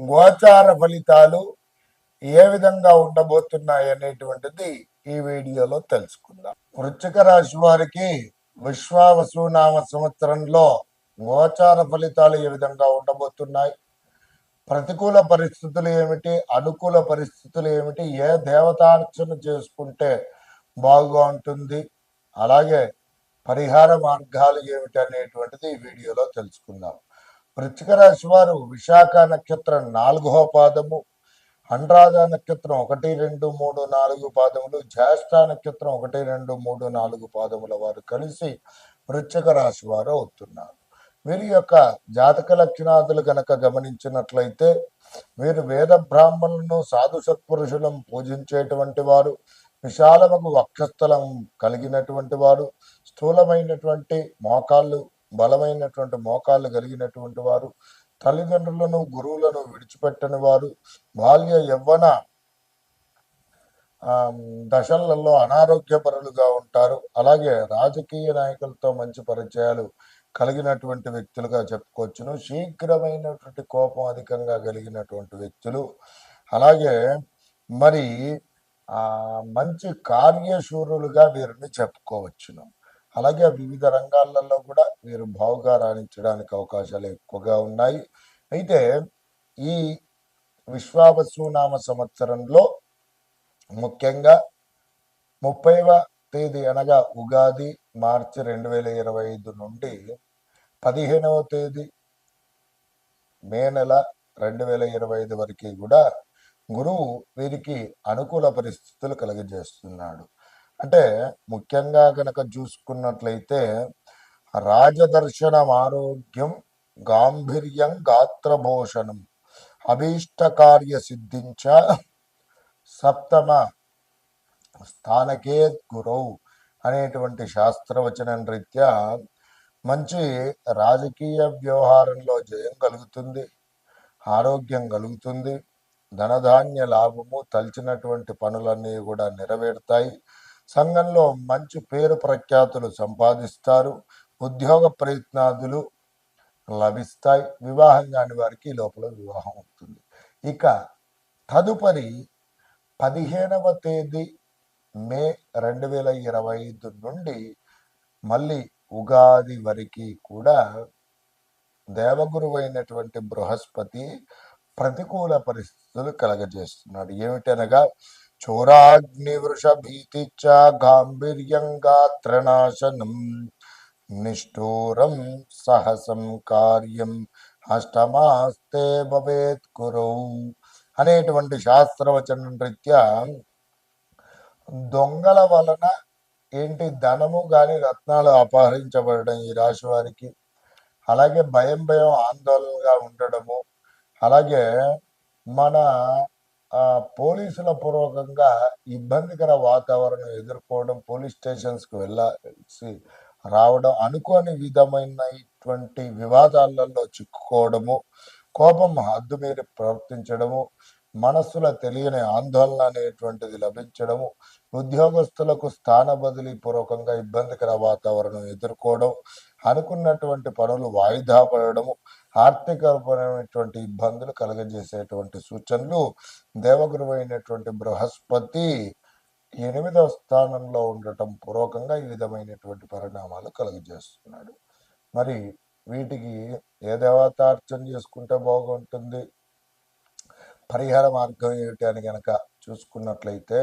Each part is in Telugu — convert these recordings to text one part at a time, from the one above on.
గోచార ఫలితాలు ఏ విధంగా ఉండబోతున్నాయి అనేటువంటిది ఈ వీడియోలో తెలుసుకుందాం. వృశ్చిక రాశి వారికి విశ్వావసునామ సంవత్సరంలో గోచార ఫలితాలు ఏ విధంగా ఉండబోతున్నాయి? ప్రతికూల పరిస్థితులు ఏమిటి? అనుకూల పరిస్థితులు ఏమిటి? ఏ దేవతార్చన చేసుకుంటే బాగుగా ఉంటుంది అలాగే పరిహార మార్గాలు ఏమిటి అనేటువంటిది ఈ వీడియోలో తెలుసుకుందాం. వృచ్చిక రాశి వారు విశాఖ నక్షత్రం నాలుగవ పాదము అనురాధ నక్షత్రం ఒకటి రెండు మూడు నాలుగు పాదములు జ్యేష్ఠ నక్షత్రం ఒకటి రెండు మూడు నాలుగు పాదముల వారు కలిసి వృచ్చిక రాశి వారు అవుతున్నారు. వీరి యొక్క జాతక లక్షణాదులు కనుక గమనించినట్లయితే వీరు వేద బ్రాహ్మణులను సాధు సత్పురుషులను పూజించేటువంటి వారు విశాలముకు వక్షస్థలం కలిగినటువంటి వారు స్థూలమైనటువంటి మోకాళ్ళు బలమైనటువంటి మోకాళ్ళు కలిగినటువంటి వారు తల్లిదండ్రులను గురువులను విడిచిపెట్టని వారు బాల్య యవ్వన దశలలో అనారోగ్యపరులుగా ఉంటారు. అలాగే రాజకీయ నాయకులతో మంచి పరిచయాలు కలిగినటువంటి వ్యక్తులుగా చెప్పుకోవచ్చును శీఘ్రమైనటువంటి కోపం అధికంగా కలిగినటువంటి వ్యక్తులు. అలాగే మరి ఆ మంచి కార్యశూరులుగా వీరిని చెప్పుకోవచ్చును. అలాగే వివిధ రంగాలలో కూడా వీరు బావుగా రాణించడానికి అవకాశాలు ఎక్కువగా ఉన్నాయి. అయితే ఈ విశ్వావసునామ సంవత్సరంలో ముఖ్యంగా ముప్పైవ తేదీ అనగా ఉగాది మార్చి రెండు వేల ఇరవై ఐదు నుండి పదిహేనవ తేదీ మే నెల రెండు వేల ఇరవై ఐదు వరకు కూడా గురువు వీరికి అనుకూల పరిస్థితులు కలుగజేస్తున్నాడు. అంటే ముఖ్యంగా కనుక చూసుకున్నట్లయితే రాజదర్శనం ఆరోగ్యం గాంభీర్యం గాత్రభూషణం అభీష్ట కార్య సిద్ధించ సప్తమ స్థానకే గురవు అనేటువంటి శాస్త్రవచనం రీత్యా మంచి రాజకీయ వ్యవహారంలో జయం కలుగుతుంది ఆరోగ్యం కలుగుతుంది ధనధాన్య లాభము తలిచినటువంటి పనులన్నీ కూడా నెరవేరుతాయి. సంఘంలో మంచి పేరు ప్రఖ్యాతులు సంపాదిస్తారు. ఉద్యోగ ప్రయత్నాదులు లభిస్తాయి. వివాహం కాని వారికి లోపల వివాహం అవుతుంది ఇక తదుపరి పదిహేనవ తేదీ మే రెండు వేల ఇరవై ఐదు నుండి మళ్ళీ ఉగాది వరకు కూడా దేవగురువైనటువంటి బృహస్పతి ప్రతికూల పరిస్థితులు కలగజేస్తున్నాడు. ఏమిటనగా చోరాగ్ని వృష గాంభీర్యంగా నిష్ఠూరం సహసం కార్యం అష్టమాస్తే భవేత్ కురౌ అనేటువంటి శాస్త్రవచనం రీత్యా దొంగల వలన ఏంటి ధనము గాని రత్నాలు అపహరించబడడం ఈ రాశి వారికి? అలాగే భయం భయం ఆందోళనగా ఉండడము. అలాగే మన పోలీసుల పూర్వకంగా ఇబ్బందికర వాతావరణం ఎదుర్కోవడం పోలీస్ స్టేషన్స్కి వెళ్ళాల్సి రావడం అనుకోని విధమైనటువంటి వివాదాలలో చిక్కుకోవడము కోపం హద్దు మీరి ప్రవర్తించడము మనస్సులో తెలియని ఆందోళన అనేటువంటిది లభించడము ఉద్యోగస్తులకు స్థాన బదిలీ పూర్వకంగా ఇబ్బందికర వాతావరణం ఎదుర్కోవడం అనుకున్నటువంటి పనులు వాయిదా పడడము ఆర్థికపరమైనటువంటి ఇబ్బందులు కలగజేసేటువంటి సూచనలు దేవగురువు అయినటువంటి బృహస్పతి ఎనిమిదవ స్థానంలో ఉండటం పూర్వకంగా ఈ విధమైనటువంటి పరిణామాలు కలుగజేస్తున్నాడు. మరి వీటికి ఏ దేవత అర్చన చేసుకుంటే బాగుంటుంది? పరిహార మార్గం ఏమిటి అని కనుక చూసుకున్నట్లయితే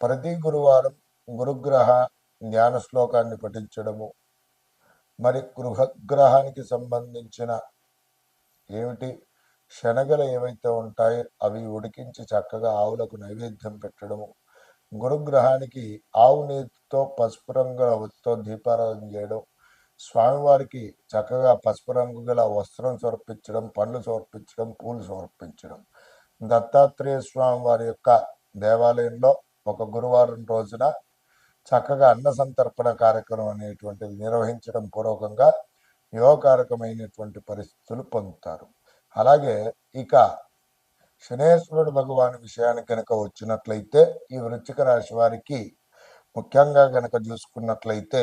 ప్రతి గురువారం గురుగ్రహ జ్ఞాన శ్లోకాన్ని పఠించడము మరి గృహగ్రహానికి సంబంధించిన ఏమిటి? శనగలు ఏవైతే ఉంటాయో అవి ఉడికించి చక్కగా ఆవులకు నైవేద్యం పెట్టడము. గురుగ్రహానికి ఆవు నీటితో పసుపు రంగుల ఒత్తితో దీపారాధన చేయడం. స్వామివారికి చక్కగా పసుపు రంగు గల వస్త్రం సమర్పించడం పండ్లు సమర్పించడం పూలు సమర్పించడం. దత్తాత్రేయ స్వామి వారి యొక్క దేవాలయంలో ఒక గురువారం రోజున చక్కగా అన్న సంతర్పణ కార్యక్రమం అనేటువంటిది నిర్వహించడం పూర్వకంగా యోగకారకమైనటువంటి పరిస్థితులు పొందుతారు. అలాగే ఇక శనేశ్వరుడు భగవాన్ విషయానికి కనుక వచ్చినట్లయితే ఈ వృచ్చిక రాశి వారికి ముఖ్యంగా గనక చూసుకున్నట్లయితే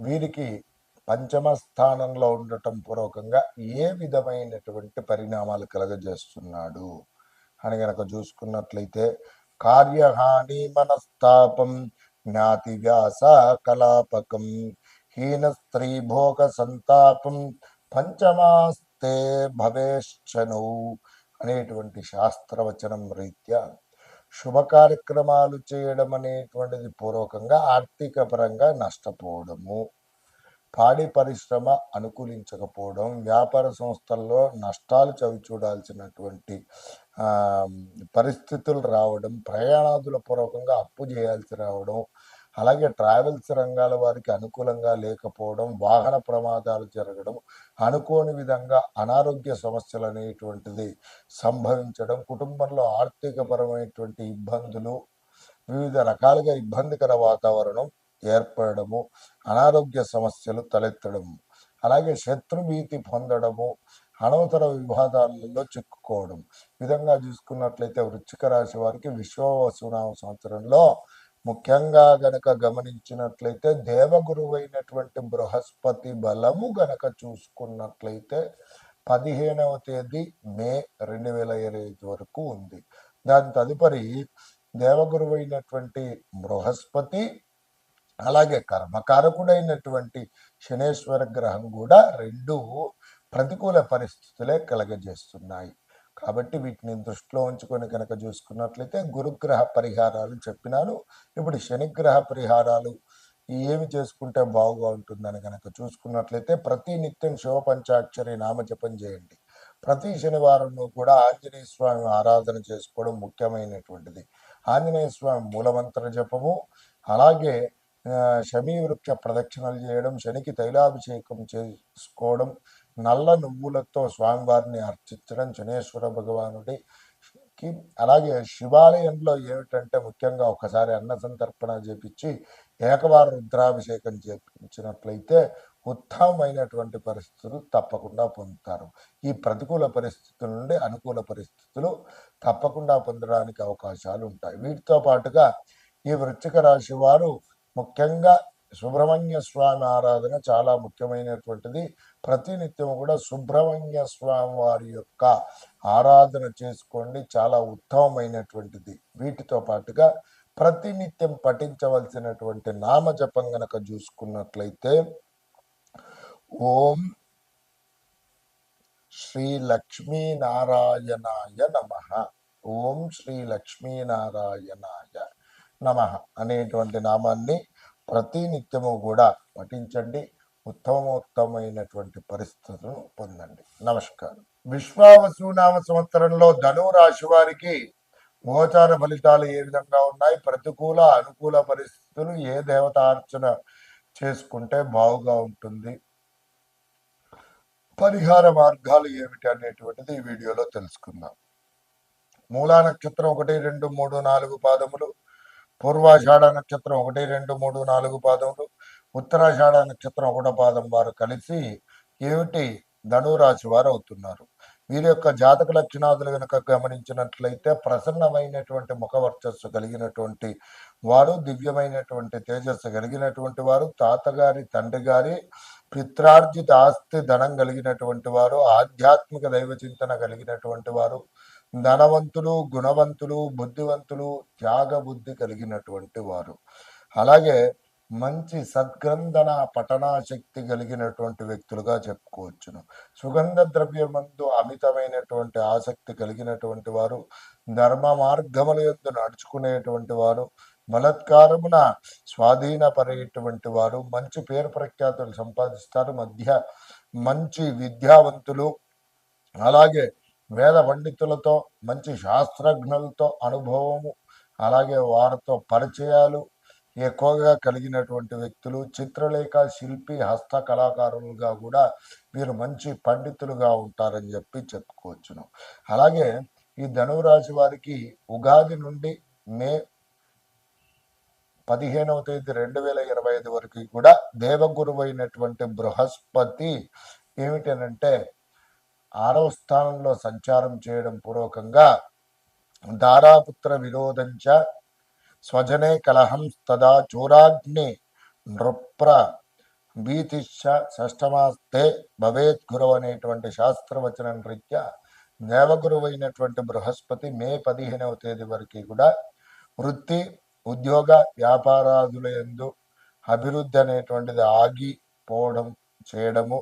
వీరికి పంచమ స్థానంలో ఉండటం పూర్వకంగా ఏ విధమైనటువంటి పరిణామాలు కలగజేస్తున్నాడు అని గనక చూసుకున్నట్లయితే కార్యహాని మనస్తాపం జ్ఞాతి వ్యాస కలాపకం హీన స్త్రీ భోగ సంతాపం పంచమాస్తే భవేశ్చను అనేటువంటి శాస్త్రవచనం రీత్యా శుభ కార్యక్రమాలు చేయడం అనేటువంటిది పూర్వకంగా ఆర్థిక పరంగా నష్టపోవడము. పాడి పరిశ్రమ అనుకూలించకపోవడం వ్యాపార సంస్థల్లో నష్టాలు చవిచూడాల్సినటువంటి పరిస్థితులు రావడం ప్రయాణాదుల పూర్వకంగా అప్పు చేయాల్సి రావడం అలాగే ట్రావెల్స్ రంగాల వారికి అనుకూలంగా లేకపోవడం వాహన ప్రమాదాలు జరగడం అనుకోని విధంగా అనారోగ్య సమస్యలు అనేటువంటిది సంభవించడం కుటుంబంలో ఆర్థికపరమైనటువంటి ఇబ్బందులు వివిధ రకాలుగా ఇబ్బందికర వాతావరణం ఏర్పడము అనారోగ్య సమస్యలు తలెత్తడము అలాగే శత్రుభీతి పొందడము అనవసర వివాదాలలో చిక్కుకోవడం. విధంగా చూసుకున్నట్లయితే వృశ్చిక రాశి వారికి విశ్వవసునామ సంవత్సరంలో ముఖ్యంగా గనక గమనించినట్లయితే దేవగురువైనటువంటి బృహస్పతి బలము గనక చూసుకున్నట్లయితే పదిహేనవ తేదీ మే రెండు వేల ఇరవై ఐదు వరకు ఉంది. దాని తదుపరి దేవగురువైనటువంటి బృహస్పతి అలాగే కర్మకారకుడైనటువంటి శనేశ్వర గ్రహం కూడా రెండు ప్రతికూల పరిస్థితులే కలగజేస్తున్నాయి. కాబట్టి వీటిని దృష్టిలో ఉంచుకొని కనుక చూసుకున్నట్లయితే గురుగ్రహ పరిహారాలు చెప్పినాను. ఇప్పుడు శనిగ్రహ పరిహారాలు ఏమి చేసుకుంటే బాగుగా ఉంటుందని కనుక చూసుకున్నట్లయితే ప్రతి నిత్యం శివ పంచాక్షరి నామజపం చేయండి. ప్రతి శనివారం కూడా ఆంజనేయ స్వామి ఆరాధన చేసుకోవడం ముఖ్యమైనటువంటిది. ఆంజనేయ స్వామి మూలమంత్ర జపము అలాగే వృక్ష ప్రదక్షిణలు చేయడం శనికి తైలాభిషేకం చేసుకోవడం నల్ల నువ్వులతో స్వామివారిని అర్చించడం శనేశ్వర భగవానుడికి అలాగే శివాలయంలో ఏమిటంటే ముఖ్యంగా ఒకసారి అన్న సంతర్పణ చేపించి ఏకవార రుద్రాభిషేకం చేపించినట్లయితే ఉత్తమమైనటువంటి పరిస్థితులు తప్పకుండా పొందుతారు. ఈ ప్రతికూల పరిస్థితుల నుండి అనుకూల పరిస్థితులు తప్పకుండా పొందడానికి అవకాశాలు ఉంటాయి. వీటితో పాటుగా ఈ వృశ్చిక రాశి వారు ముఖ్యంగా సుబ్రహ్మణ్య స్వామి ఆరాధన చాలా ముఖ్యమైనటువంటిది. ప్రతినిత్యం కూడా సుబ్రహ్మణ్య స్వామి వారి యొక్క ఆరాధన చేసుకోండి. చాలా ఉత్తమమైనటువంటిది. వీటితో పాటుగా ప్రతినిత్యం పఠించవలసినటువంటి నామజపం గనక చూసుకున్నట్లయితే ఓం శ్రీ లక్ష్మీనారాయణాయ నమ. ఓం శ్రీ లక్ష్మీనారాయణాయ. నమ అనేటువంటి నామాన్ని ప్రతి నిత్యము కూడా పఠించండి. ఉత్తమోత్తమైనటువంటి పరిస్థితులను పొందండి. నమస్కారం. విశ్వావసునామ సంవత్సరంలో ధను రాశి వారికి గోచార ఫలితాలు ఏ విధంగా ఉన్నాయి? ప్రతికూల అనుకూల పరిస్థితులు ఏ దేవతార్చన చేసుకుంటే బాగుగా ఉంటుంది? పరిహార మార్గాలు ఏమిటి అనేటువంటిది ఈ వీడియోలో తెలుసుకుందాం. మూలా నక్షత్రం ఒకటి రెండు మూడు నాలుగు పాదములు. పూర్వాషాఢ నక్షత్రం ఒకటి రెండు మూడు నాలుగు పాదములు ఉత్తరాషాఢ నక్షత్రం ఒకటో పాదం వారు కలిసి ఏమిటి? ధనురాశి వారు అవుతున్నారు. వీరి యొక్క జాతక లక్షణాదులు కనుక గమనించినట్లయితే ప్రసన్నమైనటువంటి ముఖ వర్చస్సు కలిగినటువంటి వారు దివ్యమైనటువంటి తేజస్సు కలిగినటువంటి వారు తాతగారి తండ్రి గారి పిత్రార్జిత ఆస్తి ధనం కలిగినటువంటి వారు ఆధ్యాత్మిక దైవ చింతన కలిగినటువంటి వారు ధనవంతులు గుణవంతులు బుద్ధివంతులు త్యాగ బుద్ధి కలిగినటువంటి వారు. అలాగే మంచి సద్గ్రంథన పఠనాశక్తి కలిగినటువంటి వ్యక్తులుగా చెప్పుకోవచ్చును. సుగంధ ద్రవ్యమందు అమితమైనటువంటి ఆసక్తి కలిగినటువంటి వారు ధర్మ మార్గముల యొక్క నడుచుకునేటువంటి వారు బలత్కారమున స్వాధీనపడేటువంటి వారు మంచి పేరు ప్రఖ్యాతులు సంపాదిస్తారు మధ్య మంచి విద్యావంతులు అలాగే వేద పండితులతో మంచి శాస్త్రజ్ఞులతో అనుభవము అలాగే వారితో పరిచయాలు ఎక్కువగా కలిగినటువంటి వ్యక్తులు చిత్రలేఖ శిల్పి హస్త కళాకారులుగా కూడా వీరు మంచి పండితులుగా ఉంటారని చెప్పి చెప్పుకోవచ్చును. అలాగే ఈ ధనురాశి వారికి ఉగాది నుండి మే పదిహేనవ తేదీ రెండు వేల ఇరవై ఐదు వరకు కూడా దేవగురువు అయినటువంటి బృహస్పతి ఏమిటనంటే ఆరవ స్థానంలో సంచారం చేయడం పూర్వకంగా దారాపుత్ర విరోధంచ స్వజనే కలహం తదా చూరాగ్ని నృప్ర భీతిశ్చ షష్టమాస్తే భవేత్ గురువు అనేటువంటి శాస్త్రవచనం రీత్యా దేవగురువైనటువంటి బృహస్పతి మే పదిహేనవ తేదీ వరకు కూడా వృత్తి ఉద్యోగ వ్యాపారాదుల ఎందు అభివృద్ధి అనేటువంటిది ఆగిపోవడం చేయడము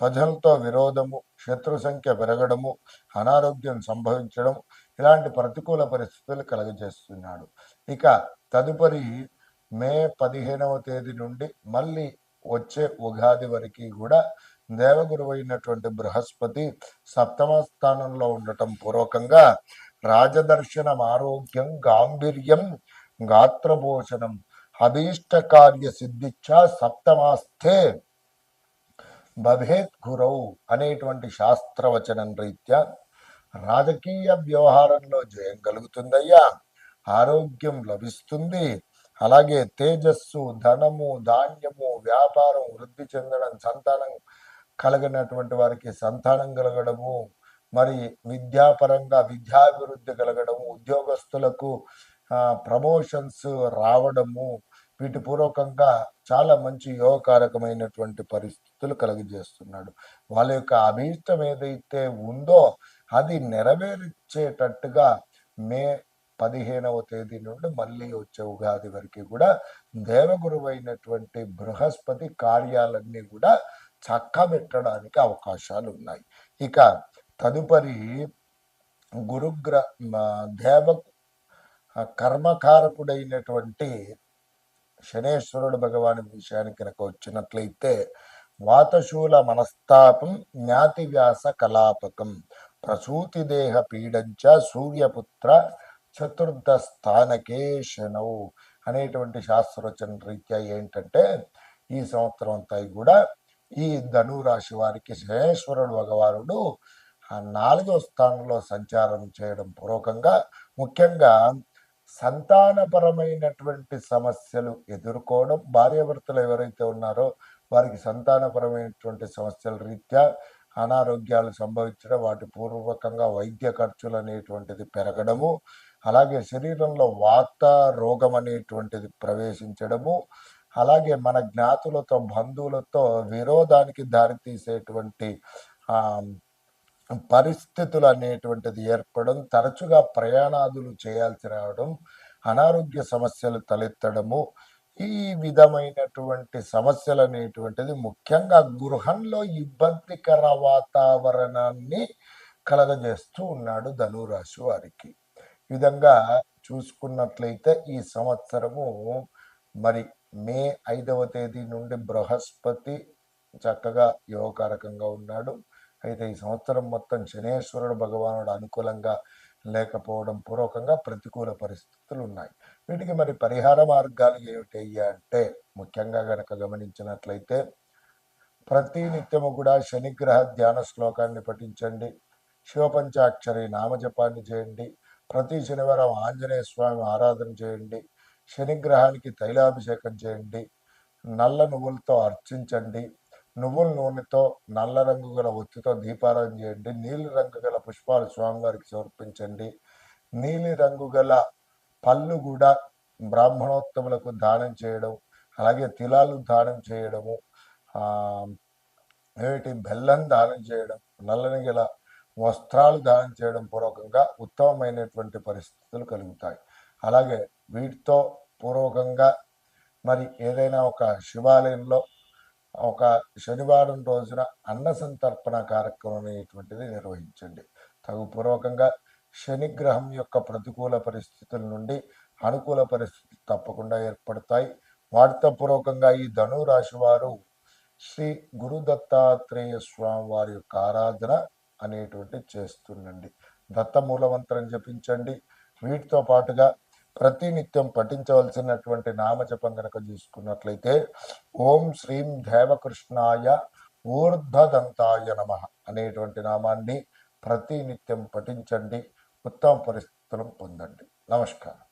స్వజలతో విరోధము శత్రు సంఖ్య పెరగడము అనారోగ్యం సంభవించడం ఇలాంటి ప్రతికూల పరిస్థితులు కలుగజేస్తున్నాడు. ఇక తదుపరి మే పదిహేనవ తేదీ నుండి మళ్ళీ వచ్చే ఉగాది వరకు కూడా దేవగురువు అయినటువంటి బృహస్పతి సప్తమ స్థానంలో ఉండటం పూర్వకంగా రాజదర్శనం ఆరోగ్యం గాంభీర్యం గాత్రభోషణం అభీష్ట కార్య సిద్ధిచ్చ సప్తమాస్థే భవేత్ గురౌ అనేటువంటి శాస్త్రవచనం రీత్యా రాజకీయ వ్యవహారంలో జయం కలుగుతుందయ్యా. ఆరోగ్యం లభిస్తుంది. అలాగే తేజస్సు ధనము ధాన్యము వ్యాపారం వృద్ధి చెందడం సంతానం కలిగినటువంటి వారికి సంతానం కలగడము మరి విద్యాపరంగా విద్యాభివృద్ధి కలగడము ఉద్యోగస్తులకు ప్రమోషన్స్ రావడము వీటి పూర్వకంగా చాలా మంచి యోగకారకమైనటువంటి పరిస్థితులు కలుగజేస్తున్నాడు. వాళ్ళ యొక్క అభీష్టం ఏదైతే ఉందో అది నెరవేర్చేటట్టుగా మే పదిహేనవ తేదీ నుండి మళ్ళీ వచ్చే ఉగాది వరకు కూడా దేవగురువైనటువంటి అయినటువంటి బృహస్పతి కార్యాలన్నీ కూడా చక్కబెట్టడానికి అవకాశాలు ఉన్నాయి ఇక తదుపరి గురుగ్ర దేవ కర్మకారకుడైనటువంటి శనేశ్వరుడు భగవాని విషయానికి కనుక వచ్చినట్లయితే వాతశూల మనస్తాపం జ్ఞాతి వ్యాస కలాపకం ప్రసూతి దేహ పీడంచ సూర్యపుత్ర చతుర్థ స్థానకే శనౌ అనేటువంటి శాస్త్రవచన రీత్యా ఏంటంటే ఈ సంవత్సరం అంతా కూడా ఈ ధనురాశి వారికి శనేశ్వరుడు భగవానుడు ఆ నాలుగో స్థానంలో సంచారం చేయడం పూర్వకంగా ముఖ్యంగా సంతానపరమైనటువంటి సమస్యలు ఎదుర్కోవడం భార్యాభర్తలు ఎవరైతే ఉన్నారో వారికి సంతానపరమైనటువంటి సమస్యల రీత్యా అనారోగ్యాలు సంభవించడం వాటి పూర్వకంగా వైద్య ఖర్చులు అనేటువంటిది పెరగడము అలాగే శరీరంలో వాత రోగం అనేటువంటిది ప్రవేశించడము అలాగే మన జ్ఞాతులతో బంధువులతో విరోధానికి దారితీసేటువంటి పరిస్థితులు అనేటువంటిది ఏర్పడడం తరచుగా ప్రయాణాదులు చేయాల్సి రావడం అనారోగ్య సమస్యలు తలెత్తడము ఈ విధమైనటువంటి సమస్యలు అనేటువంటిది ముఖ్యంగా గృహంలో ఇబ్బందికర వాతావరణాన్ని కలగజేస్తూ ఉన్నాడు ధనురాశి వారికి. విధంగా చూసుకున్నట్లయితే ఈ సంవత్సరము మరి మే ఐదవ తేదీ నుండి బృహస్పతి చక్కగా యోగకారకంగా ఉన్నాడు. అయితే ఈ సంవత్సరం మొత్తం శనేశ్వరుడు భగవానుడు అనుకూలంగా లేకపోవడం పూర్వకంగా ప్రతికూల పరిస్థితులు ఉన్నాయి. వీటికి మరి పరిహార మార్గాలు ఏమిటయ్యా అంటే ముఖ్యంగా గనక గమనించినట్లయితే ప్రతి నిత్యము కూడా శనిగ్రహ ధ్యాన శ్లోకాన్ని పఠించండి. శివపంచాక్షరి నామజపాన్ని చేయండి. ప్రతి శనివారం ఆంజనేయ స్వామి ఆరాధన చేయండి. శనిగ్రహానికి తైలాభిషేకం చేయండి. నల్ల నువ్వులతో అర్చించండి. నువ్వుల నూనెతో నల్ల రంగు గల ఒత్తితో దీపారాధన చేయండి. నీలి రంగు గల పుష్పాలు స్వామివారికి సమర్పించండి. నీలి రంగు గల పళ్ళు కూడా బ్రాహ్మణోత్తములకు దానం చేయడం అలాగే తిలాలు దానం చేయడము ఏమిటి? బెల్లం దానం చేయడం నల్లని గల వస్త్రాలు దానం చేయడం పూర్వకంగా ఉత్తమమైనటువంటి పరిస్థితులు కలుగుతాయి. అలాగే వీటితో పూర్వకంగా మరి ఏదైనా ఒక శివాలయంలో ఒక శనివారం రోజున అన్న సంతర్పణ కార్యక్రమం అనేటువంటిది నిర్వహించండి. తగు పూర్వకంగా శనిగ్రహం యొక్క ప్రతికూల పరిస్థితుల నుండి అనుకూల పరిస్థితులు తప్పకుండా ఏర్పడతాయి. వార్తపూర్వకంగా ఈ ధను రాశి వారు శ్రీ గురు దత్తాత్రేయ స్వామి వారి యొక్క ఆరాధన అనేటువంటి చేస్తుండండి. దత్త మూలమంత్రం జపించండి. వీటితో పాటుగా ప్రతినిత్యం పఠించవలసినటువంటి నామజపం గనక చూసుకున్నట్లయితే ఓం శ్రీం దేవకృష్ణాయ ఊర్ధదంతాయ నమ అనేటువంటి నామాన్ని ప్రతినిత్యం పఠించండి. ఉత్తమ పరిస్థితులను పొందండి. నమస్కారం.